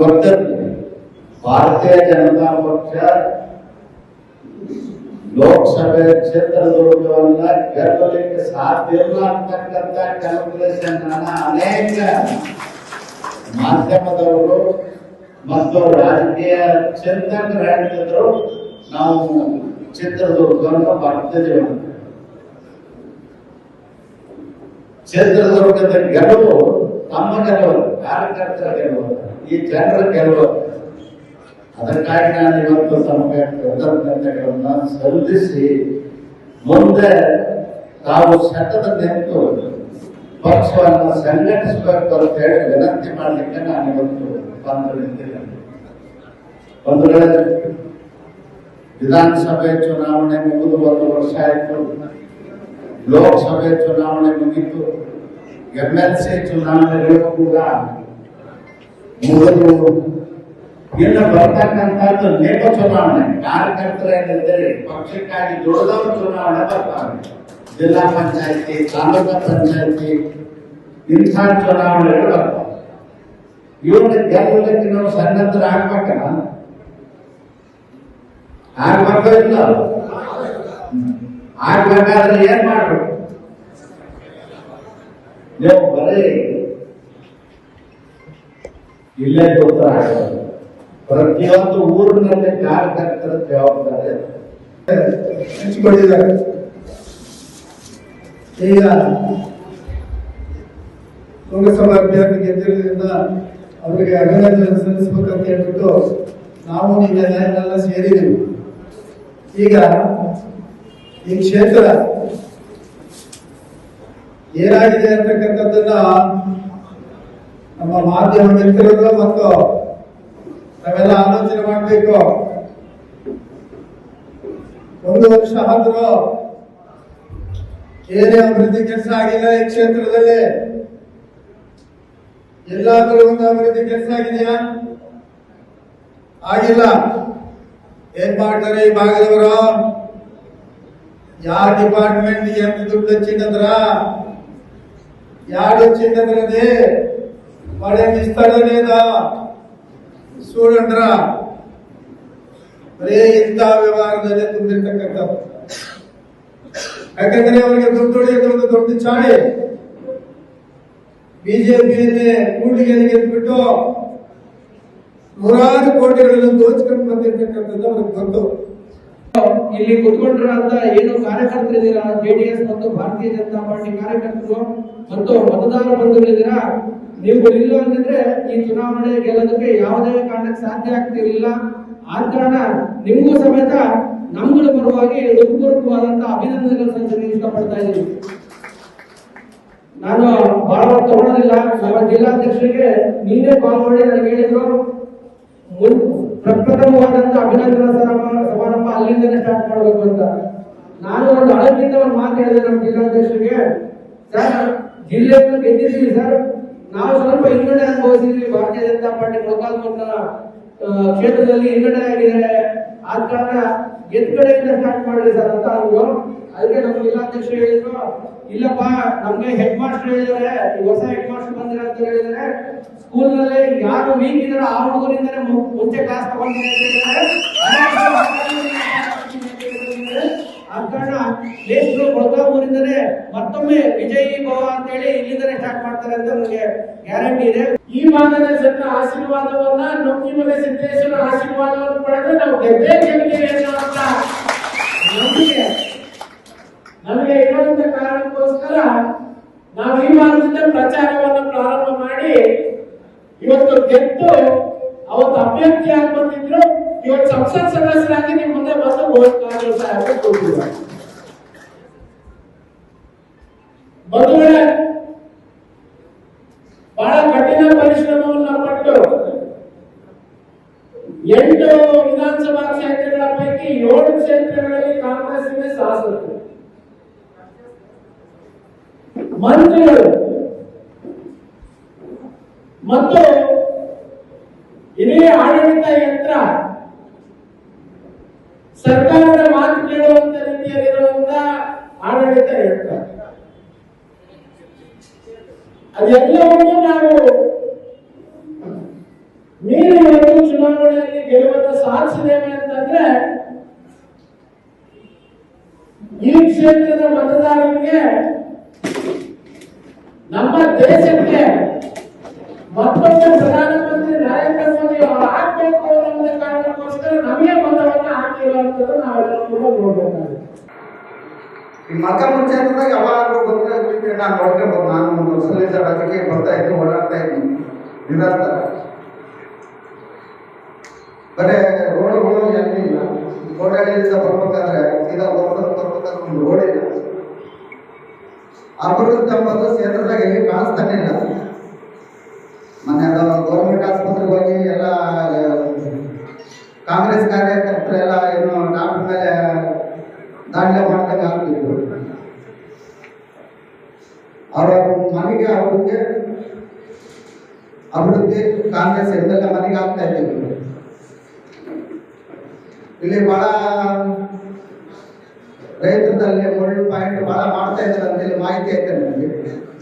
ಗೊತ್ತಿರಲಿ ಭಾರತೀಯ ಜನತಾ ಪಕ್ಷ ಲೋಕಸಭೆ ಕ್ಷೇತ್ರದುರ್ಗವನ್ನ ಗೆಲ್ಲಲಿಕ್ಕೆ ಸಾಧ್ಯ ಇಲ್ಲ ಅಂತಕ್ಕಂಥ ಕ್ಯಾಲ್ಕುಲೇಷನ್ ಅನೇಕ ಮಾಧ್ಯಮದವರು ಮತ್ತು ರಾಜಕೀಯ ಚಿಂತಕರು ಹೇಳ್ತಿದ್ರು ನಾವು ಚಿತ್ರದುರ್ಗವನ್ನು ಬರ್ತಿದ್ದೀವಿ. ಚಿತ್ರದುರ್ಗದ ಗೆಲುವು ತಮ್ಮ ಗೆಲುವು ಕಾರ್ಯಕರ್ತರ ಗೆಲುವು ಈ ಜನರ ಕೆಲವರು, ಅದಕ್ಕಾಗಿ ನಾನು ಇವತ್ತು ತಮಗೆ ಕೃತಜ್ಞತೆಗಳನ್ನು ಸಲ್ಲಿಸಿ ಮುಂದೆ ತಾವು ಸತತ ನಿಂತು ಪಕ್ಷವನ್ನು ಸಂಘಟಿಸಬೇಕು ಅಂತ ಹೇಳಿ ವಿನಂತಿ ಮಾಡಲಿಕ್ಕೆ ನಾನು ಇವತ್ತು ಬಂದು ನಿಂತಿದ್ದೇನೆ. ಒಂದು ವೇಳೆ ವಿಧಾನಸಭೆ ಚುನಾವಣೆ ಮುಗಿದು ಒಂದು ವರ್ಷ ಆಯಿತು, ಲೋಕಸಭೆ ಚುನಾವಣೆ ಮುಗಿತು ಎಂ ಎಲ್ ಸಿ ಚುನಾವಣೆಗಳು ಕೂಡ ಮುಗಿದು ಇನ್ನು ಬರ್ತಕ್ಕಂಥದ್ದು ನೇಮ ಚುನಾವಣೆ. ಕಾರ್ಯಕರ್ತರ ಏನಂದರೆ ಪಕ್ಷಕ್ಕಾಗಿ ದುಡಿದವರು ಚುನಾವಣೆ ಬರ್ತಾರೆ. ಜಿಲ್ಲಾ ಪಂಚಾಯತಿ, ತಾಲೂಕಾ ಪಂಚಾಯತಿ, ಇಂಥ ಚುನಾವಣೆಗಳು ಬರ್ತಾವೆ. ಇವನ್ನ ಗೆಲ್ಲಕ್ಕೆ ನಾವು ಸನ್ನದ್ಧರ ಆಗ್ಬೇಕಲ್ಲ? ಆಗ್ಬೇಕಾದ್ರೆ ಏನ್ ಮಾಡ್ಬೇಕು? ನೀವು ಬರೀ. ಇಲ್ಲೇ ಆಗೋದು ಪ್ರತಿಯೊಂದು ಊರಿನಲ್ಲಿ ಕಾರ್ಯಕರ್ತರ ಜವಾಬ್ದಾರಿ ಹಂಚಿಕೊಂಡಿದ್ದಾರೆ ಈಗ ಲೋಕಸಭಾ ಅಭ್ಯರ್ಥಿ ಗೆದ್ದಿರೋದ್ರಿಂದ ಅವರಿಗೆ ಅಭಿನಂದನೆ ಸಲ್ಲಿಸಬೇಕಂತ ಹೇಳ್ಬಿಟ್ಟು ನಾವು ನೀವೆಲ್ಲ ಸೇರಿದ್ದೀವಿ. ಈಗ ಈ ಕ್ಷೇತ್ರ ಏನಾಗಿದೆ ಅಂತಕ್ಕಂಥದ್ದನ್ನ ನಮ್ಮ ಮಾಧ್ಯಮ ಮಿತ್ರರು ಮತ್ತು ನಾವೆಲ್ಲ ಆಲೋಚನೆ ಮಾಡಬೇಕು. ಒಂದು ವರ್ಷ ಆದ್ರೂ ಏನೇ ಅಭಿವೃದ್ಧಿ ಕೆಲಸ ಆಗಿಲ್ಲ ಈ ಕ್ಷೇತ್ರದಲ್ಲಿ, ಎಲ್ಲಾದ್ರೂ ಒಂದು ಅಭಿವೃದ್ಧಿ ಕೆಲಸ ಆಗಿದೆಯಾ? ಆಗಿಲ್ಲ. ಏನ್ ಮಾಡ್ತಾರೆ ಈ ಭಾಗದವರು ಯಾವ ಡಿಪಾರ್ಟ್ಮೆಂಟ್ ಎಂತ ದುಡ್ಡು ಹಚ್ಚಿಟ್ಟಂದ್ರ యాడిచ్చిండే మీరదే వాడేం ఇస్తాడా లేదా చూడండిరా ಬರೇ ಇಂಥ ವ್ಯವಹಾರದಲ್ಲಿ ತುಂಬಿರ್ತಕ್ಕಂಥದ್ದು ಯಾಕಂದ್ರೆ ಅವರಿಗೆ ದುಡ್ಡು ಹೊಡೆಯೋದೊಂದು ದೊಡ್ಡ ಚಾಳಿ ಬಿಜೆಪಿಯಲ್ಲಿ ಕೂಡಿಗೆಯಲ್ಲಿ ಗೆದ್ಬಿಟ್ಟು ನೂರಾರು ಕೋಟಿಗಳನ್ನು ದೋಚ್ಕೊಂಡು ಬಂದಿರ್ತಕ್ಕಂಥದ್ದು ಅವ್ರಿಗೆ ಗೊತ್ತು ಇಲ್ಲಿ ಕುತ್ಕೊಂಡಿರುವಂತ ಏನು ಕಾರ್ಯಕರ್ತರಿದ್ದೀರಾ ಜೆಡಿಎಸ್ ಮತ್ತು ಭಾರತೀಯ ಜನತಾ ಪಾರ್ಟಿ ಕಾರ್ಯಕರ್ತರು? ಮತ್ತು ಮತದಾರ ಬಂಧುಗಳಿದ್ದೀರಾ ನೀವು ಇಲ್ಲ ಅಂತಂದ್ರೆ ಈ ಚುನಾವಣೆ ಗೆಲ್ಲೋದಕ್ಕೆ ಯಾವುದೇ ಕಾರಣಕ್ಕೆ ಸಾಧ್ಯ ಆಗ್ತಿರ್ಲಿಲ್ಲ. ಆದ ಕಾರಣ ನಿಮಗೂ ಸಮೇತ ನಮ್ಗಳ ಪರವಾಗಿ ಹೃತ್ಪೂರ್ವಕವಾದಂತ ಅಭಿನಂದನೆಗಳು ಸಲ್ಲಿಸಲು ಇಷ್ಟಪಡ್ತಾ ಇದ್ದೀನಿ. ನಾನು ಬಹಳ ತಗೊಳ್ಳೋದಿಲ್ಲ. ನಮ್ಮ ಜಿಲ್ಲಾಧ್ಯಕ್ಷರಿಗೆ ನೀನೇ ಕಾಲ್ ಮಾಡಿ ನನಗೆ ಹೇಳಿದ್ರು. ಪ್ರಪ್ರಥಮವಾದಂತ ಅಭಿನಂದನಾ ಸಮಾರಂಭ ಅಲ್ಲಿಂದನೇ ಸ್ಟಾರ್ಟ್ ಮಾಡಬೇಕು ಅಂತ. ನಾನು ಒಂದು ಹಳಗಿಂದ ಒಂದು ಮಾತು ಹೇಳಿದೆ ನಮ್ಮ ಜಿಲ್ಲಾಧ್ಯಕ್ಷರಿಗೆ. ಸರ್, ಜಿಲ್ಲೆಯನ್ನು ಗೆದ್ದಿದ್ದೀವಿ ಸರ್. ನಾವು ಸ್ವಲ್ಪ ಹಿನ್ನಡೆ ಅನುಭವಿಸಿದ್ವಿ ಭಾರತೀಯ ಜನತಾ ಪಾರ್ಟಿ ಮೊದಲ ಕ್ಷೇತ್ರದಲ್ಲಿ ಹಿನ್ನಡೆ ಆಗಿದೆ ಆದ ಕಾರಣ ಗೆದ್ದ ಕಡೆಯಿಂದ ಸ್ಟಾರ್ಟ್ ಮಾಡ್ರಿ ಸರ್ ಅಂತ ಅಂದ್ರು ಅದಕ್ಕೆ ನಮ್ಮ ಜಿಲ್ಲಾಧ್ಯಕ್ಷರು ಹೇಳಿದ್ರು ಇಲ್ಲಪ್ಪ ನಮ್ಗೆ ಹೆಡ್ ಮಾಸ್ಟರ್ ಹೇಳಿದ್ದಾರೆ ಈ ಹೊಸ ಹೆಡ್ ಮಾಸ್ಟರ್ ಬಂದಿರ ಅಂತ ಹೇಳಿದ್ರೆ. ಸ್ಕೂಲ್ನಲ್ಲಿ ಯಾರು ವೀಕ್ ಇದ್ರೆ ಆ ಹುಡುಗರಿಂದ ಮುಂಚೆ ಕ್ಲಾಸ್ ತಗೊಂಡಿದ್ದಾರೆ ಅಂತ. ಆ ಕಾರಣ ಮತ್ತೊಮ್ಮೆ ವಿಜಯಿ ಭವ ಅಂತ ಹೇಳಿ ಇಲ್ಲಿಂದನೇ ಸ್ಟಾರ್ಟ್ ಮಾಡ್ತಾರೆ ಅಂತ ನನಗೆ ಗ್ಯಾರಂಟಿ ಇದೆ. ಈ ಭಾಗದ ಜನರ ಆಶೀರ್ವಾದವನ್ನ ನೊಕ್ಕಿಮಲೆ ಸಿದ್ದೇಶ್ವರ ಆಶೀರ್ವಾದವನ್ನು ಪಡೆದ್ರೆ ನಾವು ಗೆದ್ದೇ ಗೆಲ್ತೀವಿ ಅನ್ನುವಂತ ನಂಬಿಕೆ ನಮಗೆ ಇರುವಂತ ಕಾರಣಕ್ಕೋಸ್ಕರ ನಾವು ಈ ಮಾರ್ಗದಿಂದ ಪ್ರಚಾರವನ್ನು ಪ್ರಾರಂಭ ಮಾಡಿ ಇವತ್ತು ಗೆದ್ದು ಅವತ್ತು ಅಭ್ಯರ್ಥಿಯಾಗಿ ಬಂದಿದ್ರು ಇವತ್ತು ಸಂಸತ್ ಸದಸ್ಯರಾಗಿ ನಿಮ್ಮ ಮುಂದೆ ಬಂದು ಹೋಗ್ತಾರೆ ಸಾಹೇಬ್ ಕೊಟ್ಟಿದ್ದಾರೆ ಬಂಧುಗಳೇ, ಬಹಳ ಕಠಿಣ ಪರಿಶ್ರಮವನ್ನ ಪಟ್ಟು ಎಂಟು ವಿಧಾನಸಭಾ ಕ್ಷೇತ್ರಗಳ ಪೈಕಿ ಏಳು ಕ್ಷೇತ್ರಗಳಲ್ಲಿ ಕಾಂಗ್ರೆಸ್ ಶಾಸಕರು. ಮಂತ್ರಿಗಳು ಮತ್ತು ಇಡೀ ಆಡಳಿತ ಯಂತ್ರ ಸರ್ಕಾರದ ಮಾತು ಕೇಳುವಂತ ರೀತಿಯಲ್ಲಿರುವಂತ ಆಡಳಿತ ಯಂತ್ರ. ಅದೆಲ್ಲವನ್ನೂ ನಾವು ಮೀರಿ ಒಂದು ಚುನಾವಣೆಯಲ್ಲಿ ಗೆಲುವನ್ನು ಸಾಧಿಸಿದ್ದೇವೆ ಅಂತಂದ್ರೆ, ಈ ಕ್ಷೇತ್ರದ ಮತದಾರರಿಗೆ ನಮ್ಮ ದೇಶಕ್ಕೆ ಮತ್ತೊಮ್ಮೆ ಪ್ರಧಾನಮಂತ್ರಿ ನರೇಂದ್ರ ಮೋದಿ ಅವರು ಆಗ್ಬೇಕು ಅನ್ನೋ ಕಾರಣಕ್ಕೋಸ್ಕರ ನಮಗೆ ಮತವನ್ನ ಹಾಕಿರುವಂತದ್ದು ನಾವೆಲ್ಲರೂ ಕೂಡ ನೋಡ್ಬೇಕಾಗುತ್ತೆ ಈ ಮತ ಮುಂಚೆದಾಗ ಯಾವಾಗಲೂ ಬಂದ್ರೆ ನಾನು ನೋಡ್ಕೊಂಡು ನಾನು ಒಂದು ರಾಜಕೀಯ ಬರ್ತಾ ಇದ್ದೀನಿ, ಓಡಾಡ್ತಾ ಇದ್ದೀನಿ. ನಿರಂತರ. ಬರೇ ರೋಡ್ಗಳು ಎಲ್ಲಿಲ್ಲ ಓಡಾಡಿದ ಬರ್ಬೇಕಾದ್ರೆ ಸೀದಾ ಹೋಗ್ತಾ ಬರ್ಬೇಕಾದ್ರೆ ಒಂದು ರೋಡ್ ಇಲ್ಲ. ಅಭಿವೃದ್ಧಿ ಎಂಬುದು ಕ್ಷೇತ್ರದಾಗ ಎಲ್ಲಿ ಕಾಣಿಸ್ತಾನೆ ಇಲ್ಲ. ಮೊನ್ನೆ ಗೌರ್ಮೆಂಟ್ ಆಸ್ಪತ್ರೆಗೆ ಹೋಗಿ ಎಲ್ಲ, ಕಾಂಗ್ರೆಸ್ ಕಾರ್ಯಕರ್ತರೆಲ್ಲ ಏನು ಡಾಕ್ಟರ್ ಮೇಲೆ ದಾಂಡ್ಲೆ ಮಾಡ್ದಂಗೆ ಆಗ್ತಿದ್ರು ಅವರ ಮನೆಗೆ, ಅವ್ರಿಗೆ ಅಭಿವೃದ್ಧಿ ಕಾಂಗ್ರೆಸ್ ಎಂದೆಲ್ಲ ಮನೆಗೆ ಆಗ್ತಾ ಇದ್ದೀವಿ ಇಲ್ಲಿ ಬಹಳ ರೈತರಲ್ಲಿ ಮುಳ್ಳು ಪಾಯಿಂಟ್ ಬಹಳ ಮಾಡ್ತಾ ಇದ್ದಾರೆ ಅಂತೇಳಿ ಮಾಹಿತಿ ಐತೆ ನನಗೆ